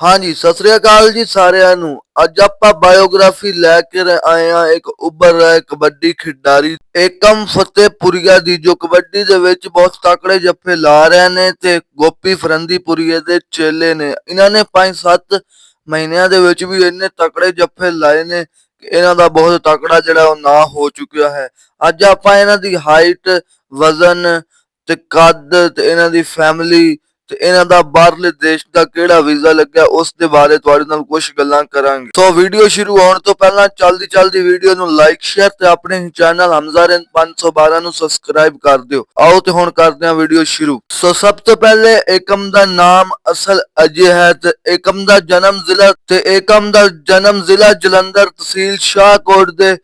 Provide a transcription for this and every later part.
ਹਾਂਜੀ, ਸਤਿ ਸ੍ਰੀ ਅਕਾਲ ਜੀ ਸਾਰਿਆਂ ਨੂੰ। ਅੱਜ ਆਪਾਂ ਬਾਇਓਗ੍ਰਾਫੀ ਲੈ ਕੇ ਆਏ ਆ ਇੱਕ ਉੱਭਰ ਰਿਹਾ ਕਬੱਡੀ ਖਿਡਾਰੀ। ਏਕਮ ਫਤਿਹਪੁਰੀਆ ਦੀ, ਜੋ ਕਬੱਡੀ ਦੇ ਵਿੱਚ ਬਹੁਤ ਤਕੜੇ ਜੱਫੇ ਲਾ ਰਹੇ ਨੇ ਤੇ ਗੋਪੀ ਫਰੰਦੀਪੁਰੀਏ ਦੇ ਚੇਲੇ ਨੇ। ਇਹਨਾਂ ਨੇ 5-7 ਮਹੀਨਿਆਂ ਦੇ ਵਿੱਚ ਵੀ ਇੰਨੇ ਤਕੜੇ ਜੱਫੇ ਲਾਏ ਨੇ ਕਿ ਇਹਨਾਂ ਦਾ ਬਹੁਤ ਤਕੜਾ ਜਿਹੜਾ ਉਹ ਨਾਂ ਹੋ ਚੁੱਕਿਆ ਹੈ। ਅੱਜ ਆਪਾਂ ਇਹਨਾਂ ਦੀ ਹਾਈਟ, ਵਜ਼ਨ ਤੇ ਕੱਦ ਤੇ ਇਹਨਾਂ ਦੀ ਫੈਮਿਲੀ ਤੇ ਇਹਨਾਂ ਦਾ ਬਾਹਰਲੇ ਦੇਸ਼ ਦਾ ਕਿਹੜਾ ਵੀਜ਼ਾ ਲੱਗਿਆ, ਉਸ ਦੇ ਬਾਰੇ ਤੁਹਾਡੇ ਨਾਲ ਕੁਝ ਗੱਲਾਂ ਕਰਾਂਗੇ। ਸੋ ਵੀਡੀਓ ਸ਼ੁਰੂ ਹੋਣ ਤੋਂ ਪਹਿਲਾਂ ਚਲਦੀ ਚਲਦੀ ਵੀਡੀਓ ਨੂੰ ਲਾਈਕ ਸ਼ੇਅਰ ਤੇ ਆਪਣੇ ਚੈਨਲ ਹਮਜ਼ਾਰਨ 512 ਨੂੰ ਸਬਸਕ੍ਰਾਈਬ ਕਰ ਦਿਓ। ਆਓ ਤੇ ਹੁਣ ਕਰਦੇ ਹਾਂ ਵੀਡੀਓ ਸ਼ੁਰੂ। ਸੋ ਸਭ ਤੋਂ ਪਹਿਲੇ ਏਕਮ ਦਾ ਨਾਮ ਅਸਲ ਅਜੇ ਹੈ ਤੇ ਏਕਮ ਦਾ ਜਨਮ ਜ਼ਿਲ੍ਹਾ ਤੇ ਏਕਮ ਦਾ ਜਨਮ ਜ਼ਿਲ੍ਹਾ ਜਲੰਧਰ ਤਹਿਸੀਲ ਸ਼ਾਹਕੋਟ ਦੇ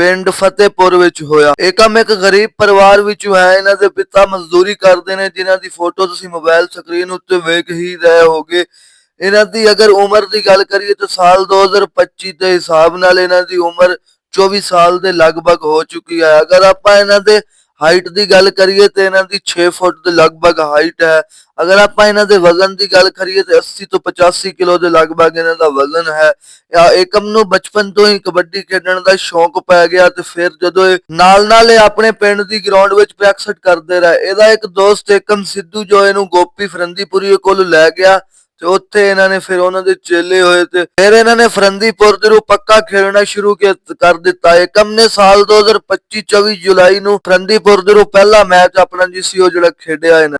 ਪਿੰਡ ਫਤਿਹਪੁਰ ਵਿੱਚ ਹੋਇਆ। ਏਕਮ ਇੱਕ ਗਰੀਬ ਪਰਿਵਾਰ ਵਿੱਚੋਂ ਹੈ। ਇਹਨਾਂ ਦੇ ਪਿਤਾ ਮਜ਼ਦੂਰੀ ਕਰਦੇ ਨੇ, ਜਿਨ੍ਹਾਂ ਦੀ ਫੋਟੋ ਤੁਸੀਂ ਮੋਬਾਈਲ ਸਕਰੀਨ ਉੱਤੇ ਵੇਖ ਹੀ ਰਹੇ ਹੋਗੇ। ਇਹਨਾਂ ਦੀ ਅਗਰ ਉਮਰ ਦੀ ਗੱਲ ਕਰੀਏ ਤਾਂ ਸਾਲ 2025 ਦੇ ਹਿਸਾਬ ਨਾਲ ਇਹਨਾਂ ਦੀ ਉਮਰ 24 ਸਾਲ ਦੇ ਲਗਭਗ ਹੋ ਚੁੱਕੀ ਹੈ। ਅਗਰ ਆਪਾਂ ਇਹਨਾਂ ਦੇ ਹਾਈਟ ਦੀ ਗੱਲ ਕਰੀਏ ਤੇ ਇਹਨਾਂ ਦੀ 6 ਫੁੱਟ ਦੇ ਲਗਭਗ ਹਾਈਟ ਹੈ। ਅਗਰ ਆਪਾਂ ਇਹਨਾਂ ਦੇ ਵਜ਼ਨ ਦੀ ਗੱਲ ਕਰੀਏ ਤੇ 80 ਤੋਂ 85 ਕਿਲੋ ਦੇ ਲਗਭਗ ਇਹਨਾਂ ਦਾ ਵਜ਼ਨ ਹੈ। ਆ ਏਕਮ ਨੂੰ ਬਚਪਨ ਤੋਂ ਹੀ ਕਬੱਡੀ ਖੇਡਣ ਦਾ ਸ਼ੌਂਕ ਪੈ ਗਿਆ ਤੇ ਫਿਰ ਜਦੋਂ ਇਹ ਨਾਲ ਨਾਲ ਇਹ ਆਪਣੇ ਪਿੰਡ ਦੀ ਗਰਾਊਂਡ ਵਿੱਚ ਪ੍ਰੈਕਟਿਸ ਕਰਦੇ ਰਹੇ, ਇਹਦਾ ਇੱਕ ਦੋਸਤ ਏਕਮ ਸਿੱਧੂ ਜੋ ਇਹਨੂੰ ਗੋਪੀ ਫਰੰਦੀਪੁਰੀ ਕੋਲ ਲੈ ਗਿਆ। ਤੇ ਉੱਥੇ ਇਹਨਾਂ ਨੇ ਫਿਰ ਉਹਨਾਂ ਦੇ ਚੇਲੇ ਹੋਏ ਤੇ ਫਿਰ ਇਹਨਾਂ ਨੇ ਫਰੰਦੀਪੁਰ ਦੇ ਨੂੰ ਪੱਕਾ ਖੇਡਣਾ ਸ਼ੁਰੂ ਕਰ ਦਿੱਤਾ। ਏਕਮ ਨੇ ਸਾਲ 2025 24 ਜੁਲਾਈ ਨੂੰ ਫਰੰਦੀਪੁਰ ਦੇ ਨੂੰ ਪਹਿਲਾ ਮੈਚ ਆਪਣਾ ਜੀ ਸੀ ਉਹ ਜਿਹੜਾ ਖੇਡਿਆ ਇਹਨਾਂ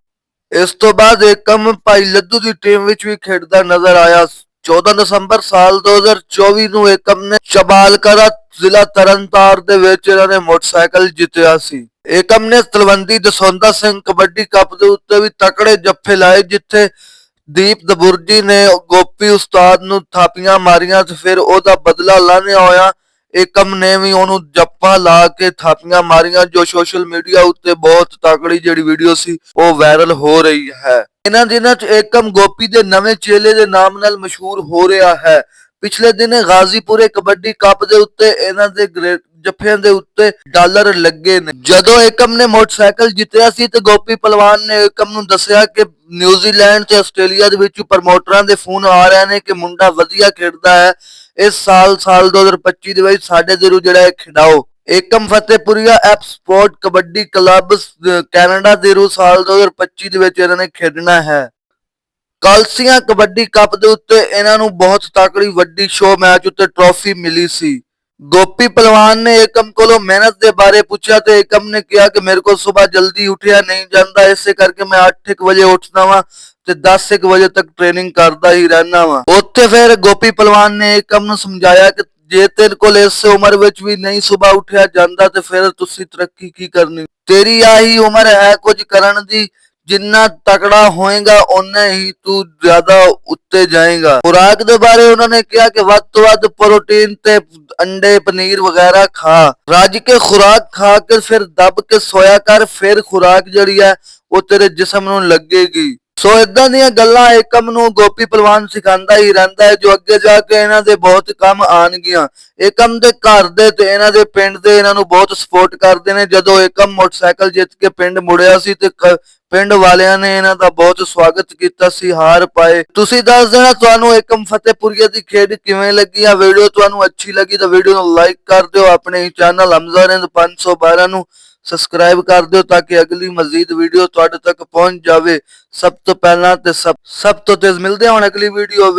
ਇਸ ਤੋਂ ਬਾਅਦ ਏਕਮ ਭਾਈ ਲੱਦੂ ਦੀ ਟੀਮ ਵਿੱਚ ਵੀ ਖੇਡਦਾ ਨਜ਼ਰ ਆਇਆ। 14 ਦਸੰਬਰ ਸਾਲ 2024 ਨੂੰ ਏਕਮ ਨੇ ਚਬਾਲਕਰਾ ਜ਼ਿਲ੍ਹਾ ਤਰਨਤਾਰ ਦੇ ਵਿੱਚ ਇਹਨਾਂ ਨੇ ਮੋਟਰਸਾਈਕਲ ਜਿੱਤਿਆ ਸੀ। ਏਕਮ ਨੇ ਤਲਵੰਡੀ ਦਸੌਂਦਾ ਸਿੰਘ ਕਬੱਡੀ ਕੱਪ ਦੇ ਉੱਤੇ ਵੀ ਤਕੜੇ ਜੱਫੇ ਲਾਏ, ਜਿੱਥੇ ਦੀਪ ਦਬੁਰਜੀ ਨੇ ਗੋਪੀ ਉਸਤਾਦ ਨੂੰ ਥਾਪੀਆਂ ਮਾਰੀਆਂ ਤੇ ਫਿਰ ਉਹਦਾ ਬਦਲਾ ਲੈਣੇ ਹੋਇਆ ਏਕਮ ਨੇ ਵੀ ਉਹਨੂੰ ਜੱਫਾ ਲਾ ਕੇ ਥਾਪੀਆਂ ਮਾਰੀਆਂ, ਜੋ ਸੋਸ਼ਲ ਮੀਡੀਆ ਉੱਤੇ ਬਹੁਤ ਤਾਕੜੀ ਜਿਹੜੀ ਵੀਡੀਓ ਸੀ, ਉਹ ਵਾਇਰਲ ਹੋ ਰਹੀ ਹੈ। ਇਹਨਾਂ ਦਿਨਾਂ 'ਚ ਏਕਮ ਗੋਪੀ ਦੇ ਨਵੇਂ ਚੇਲੇ ਦੇ ਨਾਮ ਨਾਲ ਮਸ਼ਹੂਰ ਹੋ ਰਿਹਾ ਹੈ। ਪਿਛਲੇ ਦਿਨ ਗਾਜ਼ੀਪੁਰੇ ਕਬੱਡੀ ਕੱਪ ਦੇ ਉੱਤੇ ਇਹਨਾਂ ਦੇ ਗ੍ਰੇ- ਜੱਫਿਆਂ ਦੇ ਉੱਤੇ ਡਾਲਰ ਲੱਗੇ ਨੇ। ਜਦੋਂ ਏਕਮ ਨੇ ਮੋਟਰਸਾਈਕਲ ਜਿੱਤਿਆ ਸੀ ਤੇ ਗੋਪੀ ਪਹਿਲਵਾਨ ਨੇ ਏਕਮ ਨੂੰ ਦੱਸਿਆ ਕਿ ਨਿਊਜ਼ੀਲੈਂਡ ਤੇ ਆਸਟ੍ਰੇਲੀਆ ਦੇ ਵਿੱਚ ਪ੍ਰਮੋਟਰਾਂ ਦੇ ਫੋਨ ਆ ਰਹੇ ਨੇ ਕਿ ਮੁੰਡਾ ਵਧੀਆ ਖੇਡਦਾ ਹੈ। ਇਸ ਸਾਲ ਸਾਲ 2025 ਦੇ ਵਿੱਚ ਸਾਡੇ ਦੇ ਜਿਹੜਾ ਹੈ ਖਿਡਾਓ। Ekam Fatehpuria app sport kabaddi club Canada ਦੇ ਰੂ ਸਾਲ 2025 ਦੇ ਵਿੱਚ ਇਹਨਾਂ ਨੇ ਖੇਡਣਾ ਹੈ। ਕਲਸੀਆਂ ਕਬੱਡੀ ਕੱਪ ਦੇ ਉੱਤੇ ਇਹਨਾਂ ਨੂੰ ਬਹੁਤ ਤਾਕੜੀ ਵੱਡੀ ਸ਼ੋਅ ਮੈਚ ਉੱਤੇ ਟਰੋਫੀ ਮਿਲੀ ਸੀ। ਗੋਪੀ ਪਹਿਲਵਾਨ ਨੇ ਏਕਮ ਕੋਲੋਂ ਮਿਹਨਤ ਦੇ ਬਾਰੇ ਪੁੱਛਿਆ ਤੇ ਏਕਮ ਨੇ ਕਿਹਾ ਕਿ ਮੇਰੇ ਕੋਲ ਸਵੇਰ ਜਲਦੀ ਉੱਠਿਆ ਨਹੀਂ ਜਾਂਦਾ, ਇਸੇ ਕਰਕੇ ਮੈਂ 8:00 ਵਜੇ ਉੱਠਦਾ ਵਾਂ ਤੇ 10:00 ਵਜੇ ਤੱਕ ਟ੍ਰੇਨਿੰਗ ਕਰਦਾ ਹੀ ਰਹਿਣਾ ਵਾਂ। ਉੱਥੇ ਫਿਰ ਗੋਪੀ ਪਹਿਲਵਾਨ ਨੇ ਏਕਮ ਨੂੰ ਸਮਝਾਇਆ ਕਿ ਜੇ ਤੇਰੇ ਕੋਲ ਇਸ ਉਮਰ ਵਿੱਚ ਵੀ ਨਹੀਂ ਸਵੇਰ ਉੱਠਿਆ ਜਾਂਦਾ ਤੇ ਫਿਰ ਤੁਸੀਂ ਤਰੱਕੀ ਕੀ ਕਰਨੀ? ਤੇਰੀ ਆਹੀ ਉਮਰ ਹੈ ਕੁਝ ਕਰਨ ਦੀ ਜਿੰਨਾ ਤਕੜਾ ਹੋਏਗਾ, ਓਨਾ ਹੀ ਤੂੰ ਜ਼ਿਆਦਾ ਉੱਤੇ ਜਾਏਗਾ। ਖੁਰਾਕ ਦੇ ਬਾਰੇ ਉਹਨਾਂ ਨੇ ਕਿਹਾ ਕਿ ਵੱਧ ਤੋਂ ਵੱਧ ਪ੍ਰੋਟੀਨ ਤੇ ਅੰਡੇ, ਪਨੀਰ ਵਗੈਰਾ ਖਾ। ਰੱਜ ਕੇ ਖੁਰਾਕ ਖਾ ਕੇ ਫਿਰ ਦੱਬ ਕੇ ਸੋਇਆ ਕਰ, ਫਿਰ ਖੁਰਾਕ ਜਿਹੜੀ ਹੈ, ਉਹ ਤੇਰੇ ਜਿਸਮ ਨੂੰ ਲੱਗੇਗੀ। ਸੋ ਇਦਾਂ ਦੀਆਂ ਗੱਲਾਂ ਏਕਮ ਨੂੰ ਗੋਪੀ ਪਹਿਲਵਾਨ ਸਿਖਾਉਂਦਾ ਹੀ ਰਹਿੰਦਾ ਹੈ, ਜੋ ਅੱਗੇ ਜਾ ਕੇ ਇਹਨਾਂ ਦੇ ਬਹੁਤ ਕੰਮ ਆਣਗੀਆਂ ਏਕਮ ਦੇ ਘਰ ਦੇ ਤੇ ਇਹਨਾਂ ਦੇ ਪਿੰਡ ਦੇ ਇਹਨਾਂ ਨੂੰ ਬਹੁਤ ਸਪੋਰਟ ਕਰਦੇ ਨੇ। ਜਦੋਂ ਏਕਮ ਮੋਟਰਸਾਈਕਲ ਜਿੱਤ ਕੇ ਪਿੰਡ ਮੁੜਿਆ ਸੀ ਤੇ ਪਿੰਡ ਵਾਲਿਆਂ ਨੇ ਇਹਨਾਂ ਦਾ ਬਹੁਤ ਸਵਾਗਤ ਕੀਤਾ ਸੀ, ਹਾਰ ਪਾਏ। ਤੁਸੀਂ ਦੱਸ ਦੇਣਾ, ਤੁਹਾਨੂੰ ਏਕਮ ਫਤਿਹਪੁਰੀਆ ਦੀ ਖੇਡ ਕਿਵੇਂ ਲੱਗੀ? ਆ ਵੀਡੀਓ ਤੁਹਾਨੂੰ ਅੱਛੀ ਲੱਗੀ ਤਾਂ ਵੀਡੀਓ ਨੂੰ ਲਾਈਕ ਕਰ ਦਿਓ। ਆਪਣੇ ਚੈਨਲ ਹਮਜ਼ਾਰਿੰਦ 512 ਨੂੰ ਸਬਸਕ੍ਰਾਈਬ ਕਰ ਦਿਓ ਤਾਂ ਕਿ ਅਗਲੀ ਮਜ਼ੀਦ ਵੀਡੀਓ ਤੁਹਾਡੇ ਤੱਕ ਪਹੁੰਚ ਜਾਵੇ। ਸਭ ਤੋਂ ਪਹਿਲਾਂ ਤੇ ਸਭ ਸਭ ਤੋਂ ਤੇਜ਼ ਮਿਲਦੇ ਹਾਂ ਹੁਣ ਅਗਲੀ ਵੀਡੀਓ ਵਿੱਚ।